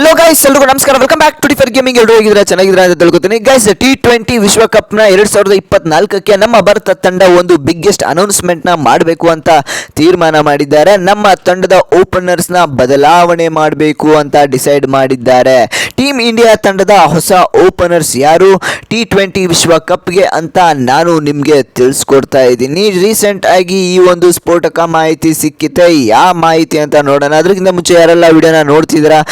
Hello guys ಎಲ್ರಿಗೂ ನಮಸ್ಕಾರ. Welcome back to Differ gaming ಎಲ್ಲರೂ ಹೇಗಿದ್ರೆ ಚೆನ್ನಾಗಿದ್ರೆ ಅಂತ ತಿಳ್ಕೊತೀನಿ. ಗೈಸ್ ಟಿ ಟ್ವೆಂಟಿ ವಿಶ್ವಕಪ್ನ ಎರಡ್ ಸಾವಿರದ ಇಪ್ಪತ್ನಾಲ್ಕಕ್ಕೆ ನಮ್ಮ ಭಾರತ ತಂಡ ಒಂದು ಬಿಗ್ಗೆಸ್ಟ್ ಅನೌನ್ಸ್ಮೆಂಟ್ನ ಮಾಡಬೇಕು ಅಂತ ತೀರ್ಮಾನ ಮಾಡಿದ್ದಾರೆ. ನಮ್ಮ ತಂಡದ ಓಪನರ್ಸ್ನ ಬದಲಾವಣೆ ಮಾಡಬೇಕು ಅಂತ ಡಿಸೈಡ್ ಮಾಡಿದ್ದಾರೆ. ಟೀಮ್ ಇಂಡಿಯಾ ತಂಡದ ಹೊಸ ಓಪನರ್ಸ್ ಯಾರು? ಟಿ ಟ್ವೆಂಟಿ ವಿಶ್ವಕಪ್ಗೆ ಅಂತ ನಾನು ನಿಮಗೆ ತಿಳಿಸ್ಕೊಡ್ತಾ ಇದ್ದೀನಿ. ರೀಸೆಂಟ್ ಆಗಿ ಈ ಒಂದು ಸ್ಫೋಟಕ ಮಾಹಿತಿ ಸಿಕ್ಕಿತೆ. ಯಾವ ಮಾಹಿತಿ ಅಂತ ನೋಡೋಣ. ಅದಕ್ಕಿಂತ ಮುಂಚೆ ಯಾರೆಲ್ಲ ವಿಡಿಯೋನ ನೋಡ್ತಿದ್ದೀರಾ?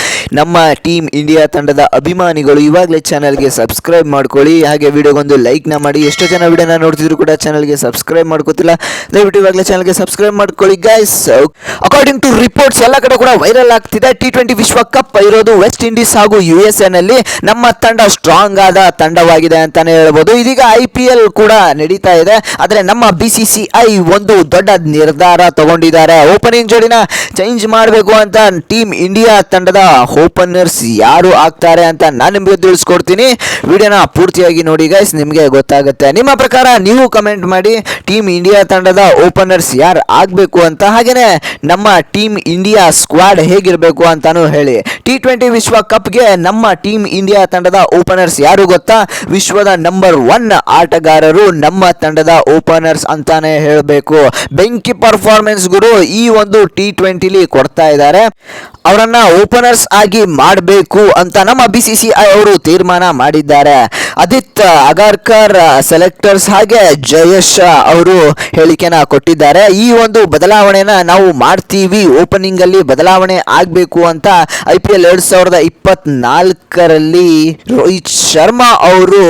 ನಮ್ಮ ಟೀಮ್ ಇಂಡಿಯಾ ತಂಡದ ಅಭಿಮಾನಿಗಳು ಇವಾಗಲೇ ಚಾನಲ್ಗೆ ಸಬ್ಸ್ಕ್ರೈಬ್ ಮಾಡ್ಕೊಳ್ಳಿ. ಹಾಗೆ ವಿಡಿಯೋಗೊಂದು ಲೈಕ್ನ ಮಾಡಿ. ಎಷ್ಟೋ ಜನ ವಿಡಿಯೋನ ನೋಡ್ತಿದ್ರು ಕೂಡ ಚಾನಲ್ಗೆ ಸಬ್ಸ್ಕ್ರೈಬ್ ಮಾಡ್ಕೋತಿಲ್ಲ. ದಯವಿಟ್ಟು ಇವಾಗಲೇ ಚಾನಲ್ಗೆ ಸಬ್ಸ್ಕ್ರೈಬ್ ಮಾಡ್ಕೊಳ್ಳಿ ಗೈಸ್ ಅಕಾರ್ಡಿಂಗ್ ಟು ರಿಪೋರ್ಟ್ಸ್ ಎಲ್ಲ ಕಡೆ ಕೂಡ ವೈರಲ್ ಆಗ್ತಿದೆ. ಟಿ ಟ್ವೆಂಟಿ ವಿಶ್ವಕಪ್ ಇರೋದು ವೆಸ್ಟ್ ಇಂಡೀಸ್ ಹಾಗೂ ಯು ಎಸ್ನಲ್ಲಿ. ನಮ್ಮ ತಂಡ ಸ್ಟ್ರಾಂಗ್ ಆದ ತಂಡವಾಗಿದೆ ಅಂತಾನೆ ಹೇಳ್ಬೋದು. ಇದೀಗ ಐ ಪಿ ಎಲ್ ಕೂಡ ನಡೀತಾ ಇದೆ. ಆದರೆ ನಮ್ಮ ಬಿ ಒಂದು ದೊಡ್ಡ ನಿರ್ಧಾರ ತಗೊಂಡಿದ್ದಾರೆ. ಓಪನಿಂಗ್ ಜೋಡಿನ ಚೇಂಜ್ ಮಾಡಬೇಕು ಅಂತ ಟೀಮ್ ಇಂಡಿಯಾ ತಂಡದ ಓಪನರ್ಸ್ ಯಾರು ಆಗ್ತಾರೆ ಅಂತ ನಾನು ನಿಮಗೆ ತಿಳಿಸ್ಕೊಡ್ತೀನಿ. ವಿಡಿಯೋನ ಪೂರ್ತಿಯಾಗಿ ನೋಡಿ ಗೈಸ್ ನಿಮಗೆ ಗೊತ್ತಾಗುತ್ತೆ. ನಿಮ್ಮ ಪ್ರಕಾರ ನೀವು ಕಮೆಂಟ್ ಮಾಡಿ ಟೀಮ್ ಇಂಡಿಯಾ ತಂಡದ ಓಪನರ್ಸ್ ಯಾರು ಆಗಬೇಕು ಅಂತ, ಹಾಗೇನೆ ನಮ್ಮ ಟೀಮ್ ಇಂಡಿಯಾ ಸ್ಕ್ವಾಡ್ ಹೇಗಿರಬೇಕು ಅಂತಾನು ಹೇಳಿ. ಟಿ ಟ್ವೆಂಟಿ ವಿಶ್ವಕಪ್ಗೆ ನಮ್ಮ ಟೀಮ್ ಇಂಡಿಯಾ ತಂಡದ ಓಪನರ್ಸ್ ಯಾರು ಗೊತ್ತಾ? ವಿಶ್ವದ ನಂಬರ್ ಒನ್ ಆಟಗಾರರು ನಮ್ಮ ತಂಡದ ಓಪನರ್ಸ್ ಅಂತಾನೆ ಹೇಳಬೇಕು. ಬೆಂಕಿ ಪರ್ಫಾರ್ಮೆನ್ಸ್ ಗುರು ಈ ಒಂದು ಟಿ ಟ್ವೆಂಟಿಲಿ ಕೊಡ್ತಾ ಇದ್ದಾರೆ. ಅವರನ್ನ ಓಪನರ್ಸ್ ಆಗಿ ಮಾಡಬೇಕು ಅಂತ ನಮ್ಮ ಬಿ ಸಿ ಸಿ ಐ ಅವರು ತೀರ್ಮಾನ ಮಾಡಿದ್ದಾರೆ. ಆದಿತ್ ಅಗಾರ್ಕರ್ ಸೆಲೆಕ್ಟರ್ಸ್ ಹಾಗೆ ಜಯೇಶ್ ಅವರು ಹೇಳಿಕೆನ ಕೊಟ್ಟಿದ್ದಾರೆ. ಈ ಒಂದು ಬದಲಾವಣೆನ ನಾವು ಮಾಡ್ತೀವಿ. ಓಪನಿಂಗ್ ಅಲ್ಲಿ ಬದಲಾವಣೆ ಆಗಬೇಕು ಅಂತ ಐ ಪಿ ಎಲ್ ಎರಡ್ ಸಾವಿರದ ಇಪ್ಪತ್ನಾಲ್ಕರಲ್ಲಿ ರೋಹಿತ್ ಶರ್ಮಾ ಅವರು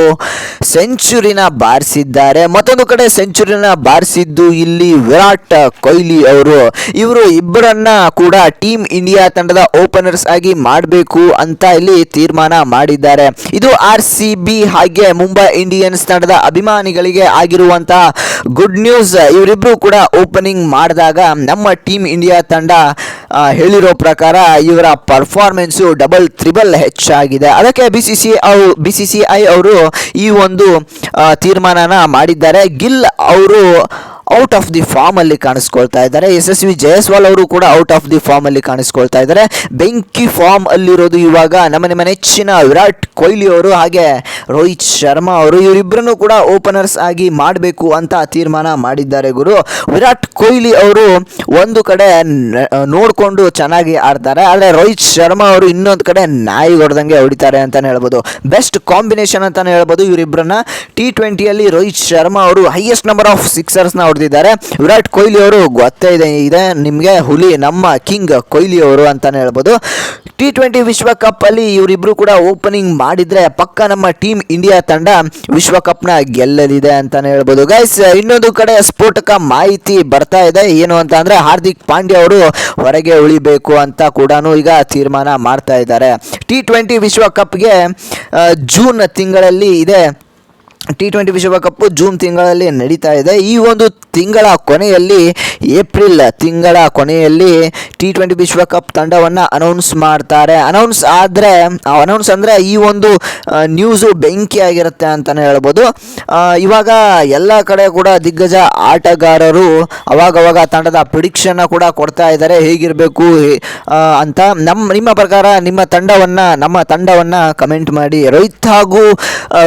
ಸೆಂಚುರಿನ ಬಾರಿಸಿದ್ದಾರೆ. ಮತ್ತೊಂದು ಕಡೆ ಸೆಂಚುರಿನ ಬಾರಿಸಿದ್ದು ಇಲ್ಲಿ ವಿರಾಟ್ ಕೊಹ್ಲಿ ಅವರು. ಇವರು ಇಬ್ಬರನ್ನ ಕೂಡ ಟೀಮ್ ಇಂಡಿಯಾ ತಂಡದ ಓಪನರ್ಸ್ ಆಗಿ ಮಾಡಬೇಕು ಅಂತ ಇಲ್ಲಿ ತೀರ್ಮಾನ ಮಾಡಿದ್ದಾರೆ. ಇದು ಆರ್ ಸಿ ಬಿ ಹಾಗೆ ಮುಂಬೈ ಇಂಡಿಯನ್ಸ್ ತಂಡದ ಅಭಿಮಾನಿಗಳಿಗೆ ಆಗಿರುವಂತಹ ಗುಡ್ ನ್ಯೂಸ್ ಇವರಿಬ್ಬರು ಕೂಡ ಓಪನಿಂಗ್ ಮಾಡಿದಾಗ ನಮ್ಮ ಟೀಮ್ ಇಂಡಿಯಾ ತಂಡ ಹೇಳಿರೋ ಪ್ರಕಾರ ಇವರ ಪರ್ಫಾರ್ಮೆನ್ಸು ಡಬಲ್ ತ್ರಿಬಲ್ ಹೆಚ್ಚಾಗಿದೆ ಅದಕ್ಕೆ B C C B C C I ಅವರು ಈ ಒಂದು ತೀರ್ಮಾನನ ಮಾಡಿದ್ದಾರೆ. ಗಿಲ್ ಅವರು ಔಟ್ ಆಫ್ ದಿ ಫಾರ್ಮ್ ಅಲ್ಲಿ ಕಾಣಿಸ್ಕೊಳ್ತಾ ಇದ್ದಾರೆ. ಯಶಸ್ವಿ ಜಯಸ್ವಾಲ್ ಅವರು ಕೂಡ ಔಟ್ ಆಫ್ ದಿ ಫಾರ್ಮ್ ಅಲ್ಲಿ ಕಾಣಿಸ್ಕೊಳ್ತಾ ಇದ್ದಾರೆ. ಬೆಂಕಿ ಫಾರ್ಮ್ ಅಲ್ಲಿರೋದು ಇವಾಗ ನಮ್ಮ ಮನೆ ನೆಚ್ಚಿನ ವಿರಾಟ್ ಕೊಹ್ಲಿ ಅವರು ಹಾಗೆ ರೋಹಿತ್ ಶರ್ಮಾ ಅವರು ಇವರಿಬ್ಬರನ್ನು ಕೂಡ ಓಪನರ್ಸ್ ಆಗಿ ಮಾಡಬೇಕು ಅಂತ ತೀರ್ಮಾನ ಮಾಡಿದ್ದಾರೆ ಗುರು. ವಿರಾಟ್ ಕೊಹ್ಲಿ ಅವರು ಒಂದು ಕಡೆ ನೋಡಿಕೊಂಡು ಚೆನ್ನಾಗಿ ಆಡ್ತಾರೆ. ಆದರೆ ರೋಹಿತ್ ಶರ್ಮಾ ಅವರು ಇನ್ನೊಂದು ಕಡೆ ನಾಯಿ ಹೊಡೆದಂಗೆ ಹೊಡಿತಾರೆ ಅಂತಲೇ ಹೇಳ್ಬೋದು. ಬೆಸ್ಟ್ ಕಾಂಬಿನೇಷನ್ ಅಂತಲೇ ಹೇಳ್ಬೋದು ಇವರಿಬ್ಬರನ್ನ ಟಿ ಟ್ವೆಂಟಿಯಲ್ಲಿ ರೋಹಿತ್ ಶರ್ಮಾ ಅವರು ಹೈಯೆಸ್ಟ್ ನಂಬರ್ ಆಫ್ ಸಿಕ್ಸರ್ಸ್ನ ಹೊಡೆದಿದ್ದಾರೆ. ವಿರಾಟ್ ಕೊಹ್ಲಿ ಅವರು ಗೊತ್ತೇ ಇದೆ ಇದೆ. ನಿಮಗೆ ಹುಲಿ ನಮ್ಮ ಕಿಂಗ್ ಕೊಹ್ಲಿ ಅವರು ಅಂತಲೇ ಹೇಳ್ಬೋದು. ಟಿ ಟ್ವೆಂಟಿ ವಿಶ್ವಕಪ್ ಅಲ್ಲಿ ಇವರಿಬ್ರು ಕೂಡ ಓಪನಿಂಗ್ ಮಾಡಿದ್ರೆ ಪಕ್ಕ ನಮ್ಮ ಟೀಮ್ ಇಂಡಿಯಾ ತಂಡ ವಿಶ್ವಕಪ್ನ ಗೆಲ್ಲಲಿದೆ ಅಂತಲೇ ಹೇಳ್ಬೋದು. ಗೈಸ್ ಇನ್ನೊಂದು ಕಡೆ ಸ್ಫೋಟಕ ಮಾಹಿತಿ ಬರ್ತಾ ಇದೆ. ಏನು ಅಂತ ಹಾರ್ದಿಕ್ ಪಾಂಡ್ಯ ಅವರು ಹೊರಗೆ ಉಳಿಬೇಕು ಅಂತ ಕೂಡ ಈಗ ತೀರ್ಮಾನ ಮಾಡ್ತಾ ಇದ್ದಾರೆ. ಟಿ ಟ್ವೆಂಟಿ ವಿಶ್ವಕಪ್ಗೆ ಜೂನ್ ತಿಂಗಳಲ್ಲಿ ಇದೆ ಟಿ ಟ್ವೆಂಟಿ ವಿಶ್ವಕಪ್ ಜೂನ್ ತಿಂಗಳಲ್ಲಿ ನಡೀತಾ ಇದೆ. ಈ ಒಂದು ತಿಂಗಳ ಕೊನೆಯಲ್ಲಿ, ಏಪ್ರಿಲ್ ತಿಂಗಳ ಕೊನೆಯಲ್ಲಿ ಟಿ ಟ್ವೆಂಟಿ ವಿಶ್ವಕಪ್ ತಂಡವನ್ನು ಅನೌನ್ಸ್ ಮಾಡ್ತಾರೆ. ಅನೌನ್ಸ್ ಆದರೆ ಅನೌನ್ಸ್ ಅಂದರೆ ಈ ಒಂದು ನ್ಯೂಸು ಬೆಂಕಿ ಆಗಿರುತ್ತೆ ಅಂತಲೇ ಹೇಳ್ಬೋದು. ಇವಾಗ ಎಲ್ಲ ಕಡೆ ಕೂಡ ದಿಗ್ಗಜ ಆಟಗಾರರು ಅವಾಗವಾಗ ತಂಡದ ಪ್ರಿಡಿಕ್ಷನ್ನ ಕೂಡ ಕೊಡ್ತಾ ಇದ್ದಾರೆ. ಹೇಗಿರಬೇಕು ಅಂತ ನಮ್ಮ ನಿಮ್ಮ ಪ್ರಕಾರ ನಿಮ್ಮ ತಂಡವನ್ನು, ನಮ್ಮ ತಂಡವನ್ನು ಕಮೆಂಟ್ ಮಾಡಿ. ರೋಹಿತ್ ಹಾಗೂ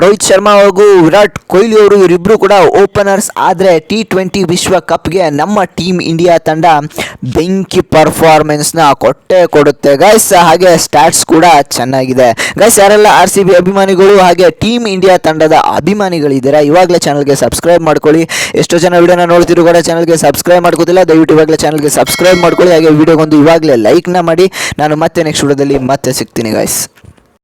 ರೋಹಿತ್ ಶರ್ಮಾ ಹಾಗೂ ವಿರಾಟ್ ಕೊಹ್ಲಿ ಅವರು ಇವರಿಬ್ಬರು ಕೂಡ ಓಪನರ್ಸ್ ಆದರೆ ಟಿ ಟ್ವೆಂಟಿ ವಿಶ್ವಕಪ್ಗೆ ನಮ್ಮ ಟೀಮ್ ಇಂಡಿಯಾ ತಂಡ ಬೆಂಕಿ ಪರ್ಫಾರ್ಮೆನ್ಸ್ನ ಕೊಟ್ಟೆ ಕೊಡುತ್ತೆ. ಗೈಸ್ ಹಾಗೆ ಸ್ಟಾಟ್ಸ್ ಕೂಡ ಚೆನ್ನಾಗಿದೆ. ಗೈಸ್ ಯಾರೆಲ್ಲ ಆರ್ ಸಿ ಬಿ ಅಭಿಮಾನಿಗಳು ಹಾಗೆ ಟೀಮ್ ಇಂಡಿಯಾ ತಂಡದ ಅಭಿಮಾನಿಗಳಿದ್ದೀರಾ, ಇವಾಗಲೇ ಚಾನಲ್ಗೆ ಸಬ್ಸ್ಕ್ರೈಬ್ ಮಾಡ್ಕೊಳ್ಳಿ. ಎಷ್ಟೋ ಜನ ವಿಡಿಯೋನ ನೋಡ್ತಿರೋ ಕೂಡ ಚಾನಲ್ಗೆ ಸಬ್ಸ್ಕ್ರೈಬ್ ಮಾಡ್ಕೋತಿಲ್ಲ, ದಯವಿಟ್ಟು ಇವಾಗಲೇ ಚಾನಲ್ಗೆ ಸಬ್ಸ್ಕ್ರೈಬ್ ಮಾಡ್ಕೊಳ್ಳಿ. ಹಾಗೆ ವಿಡಿಯೋಗೊಂದು ಇವಾಗಲೇ ಲೈಕ್ನ ಮಾಡಿ. ನಾನು ಮತ್ತೆ ನೆಕ್ಸ್ಟ್ ವಿಡಿಯೋದಲ್ಲಿ ಮತ್ತೆ ಸಿಗ್ತೀನಿ ಗೈಸ್